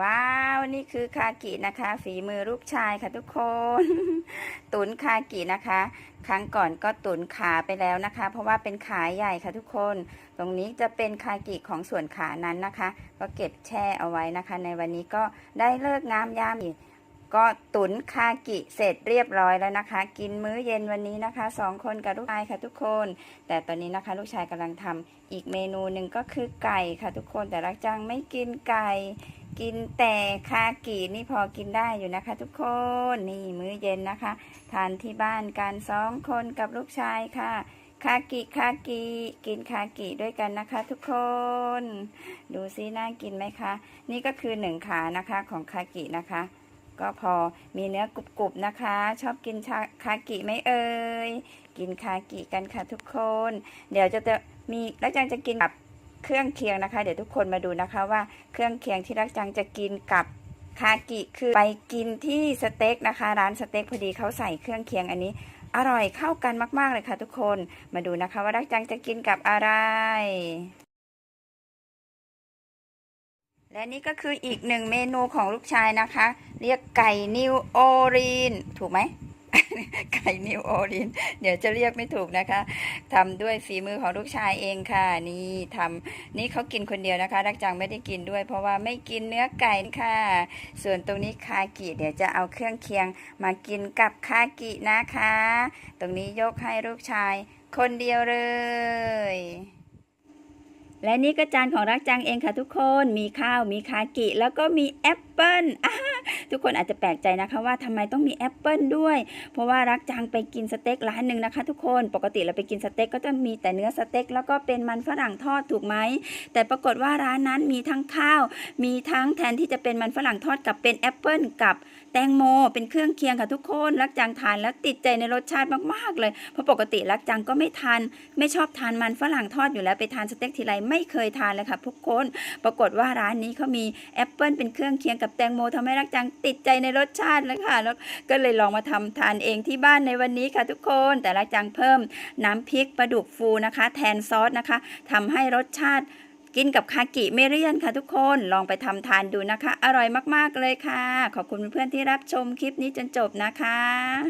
ว้าว นี่คือคากินะคะ ฝีมือลูกชายค่ะทุกคน ตุนคากินะคะ ครั้งก่อนก็ตุนขาไปแล้วนะคะ เพราะว่าเป็นขาใหญ่ค่ะทุกคน ตรงนี้จะเป็นคากิของส่วนขานั้นนะคะ ก็เก็บแช่เอาไว้นะคะ ในวันนี้ก็ได้เลิกงามยามีก็ตุนคากิเสร็จเรียบร้อยแล้วนะคะ กินมื้อเย็นวันนี้นะคะสองคนกับลูกชายค่ะทุกคน แต่ตอนนี้นะคะ ลูกชายกำลังทำอีกเมนูหนึ่งก็คือไก่ค่ะทุกคนแต่รักจังไม่กินไก่ กินแต่คากินี่พอกินได้อยู่นะคะ ทุกคนนี่มื้อเย็นนะคะ ทานที่บ้านกันสองคนกับลูกชายค่ะ คากิคากิกินคากิด้วยกันนะคะ ทุกคน ดูซิน่ากินไหมคะ นี่ก็คือหนึ่งขานะคะของคากินะคะ ก็พอมีเนื้อกรุบๆนะคะ ชอบกินชาคากิไหมเอ่ยกินคากิกันค่ะทุกคน เดี๋ยวจะจะมีแล้วจังจะกินกับ เครื่องเคียงนะคะ เดี๋ยวทุกคนมาดูนะคะว่าเครื่องเคียงที่รักจังจะกินกับคากิคือไปกินที่สเต็กนะคะ ร้านสเต็กพอดีเขาใส่เครื่องเคียงอันนี้ อร่อยเข้ากันมาก ๆ เลยค่ะทุกคนมาดูนะคะ ว่ารักจังจะกินกับอะไร และนี่ก็คืออีกหนึ่งเมนูของลูกชายนะคะ เรียกไก่นิวโอรีน ถูกไหม ไก่นิวโอรีนเดี๋ยวจะเรียกไม่ถูกนะคะทำด้วยฝีมือของลูกชายเองค่ะ นี่ทำนี่เขากินคนเดียวนะคะ รักจังไม่ได้กินด้วย เพราะว่าไม่กินเนื้อไก่ค่ะ ส่วนตรงนี้คากิเดี๋ยวจะเอาเครื่องเคียงมากินกับคากินะคะ ตรงนี้ยกให้ลูกชายคนเดียวเลยและนี่ก็จานของรักจังเองค่ะทุกคน มีข้าว มีคากิ แล้วก็มีแอปเปิ้ลทุกคนอาจจะแปลกใจนะคะว่าทำไมต้องมีแอปเปิ้ลด้วย เพราะว่ารักจังไปกินสเต็กร้านหนึ่งนะคะ ทุกคนปกติเราไปกินสเต็กก็จะมีแต่เนื้อสเต็กแล้วก็เป็นมันฝรั่งทอดถูกไหมแต่ปรากฏว่าร้านนั้นมีทั้งข้าว มีทั้งแทนที่จะเป็นมันฝรั่งทอดกับเป็นแอปเปิ้ลกับแตงโม เป็นเครื่องเคียงค่ะทุกคนรักจังทานแล้วติดใจในรสชาติมากๆเลยเพราะปกติรักจังก็ไม่ทานไม่ชอบทานมันฝรั่งทอดอยู่แล้วไปทานสเต็กทีไรไม่เคยทานเลยค่ะทุกคน ปรากฏว่าร้านนี้เขามีแอปเปิลเป็นเครื่องเคียงกับแตงโมทำให้รักจังติดใจในรสชาติแล้วค่ะแล้วก็เลยลองมาทำทานเองที่บ้านในวันนี้ค่ะทุกคน แต่รักจังเพิ่มน้ำพริกปลาดุกฟูนะคะ แทนซอสนะคะทำให้รสชาติกินกับคากิเมเลี่ยนค่ะทุกคนลองไปทำทานดูนะคะ อร่อยมาก ๆ เลยค่ะ ขอบคุณเพื่อนที่รับชมคลิปนี้จนจบนะคะ